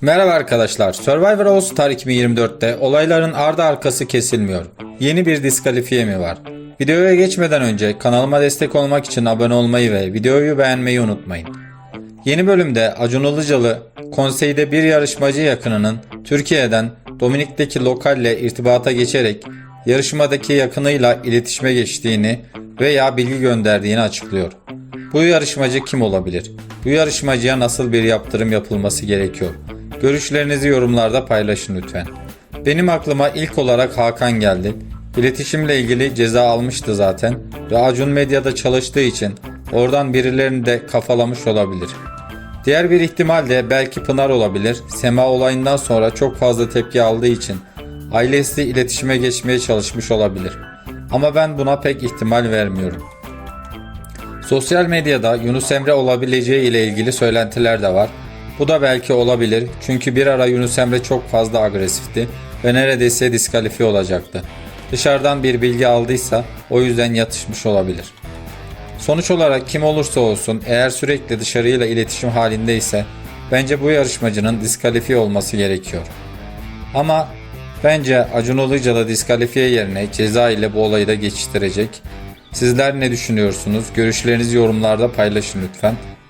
Merhaba arkadaşlar. Survivor All Star 2024'te olayların ardı arkası kesilmiyor. Yeni bir diskalifiye mi var? Videoya geçmeden önce kanalıma destek olmak için abone olmayı ve videoyu beğenmeyi unutmayın. Yeni bölümde Acun Ilıcalı, konseyde bir yarışmacı yakınının Türkiye'den Dominik'teki lokalle irtibata geçerek yarışmadaki yakınıyla iletişime geçtiğini veya bilgi gönderdiğini açıklıyor. Bu yarışmacı kim olabilir? Bu yarışmacıya nasıl bir yaptırım yapılması gerekiyor? Görüşlerinizi yorumlarda paylaşın lütfen. Benim aklıma ilk olarak Hakan geldi. İletişimle ilgili ceza almıştı zaten ve Acun Medya'da çalıştığı için oradan birilerini de kafalamış olabilir. Diğer bir ihtimal de belki Pınar olabilir. Sema olayından sonra çok fazla tepki aldığı için ailesi iletişime geçmeye çalışmış olabilir. Ama ben buna pek ihtimal vermiyorum. Sosyal medyada Yunus Emre olabileceği ile ilgili söylentiler de var. Bu da belki olabilir çünkü bir ara Yunus Emre çok fazla agresifti ve neredeyse diskalifiye olacaktı. Dışarıdan bir bilgi aldıysa o yüzden yatışmış olabilir. Sonuç olarak kim olursa olsun eğer sürekli dışarıyla iletişim halindeyse bence bu yarışmacının diskalifiye olması gerekiyor. Ama bence Acun Ilıcalı diskalifiye yerine ceza ile bu olayı da geçiştirecek. Sizler ne düşünüyorsunuz? Görüşlerinizi yorumlarda paylaşın lütfen.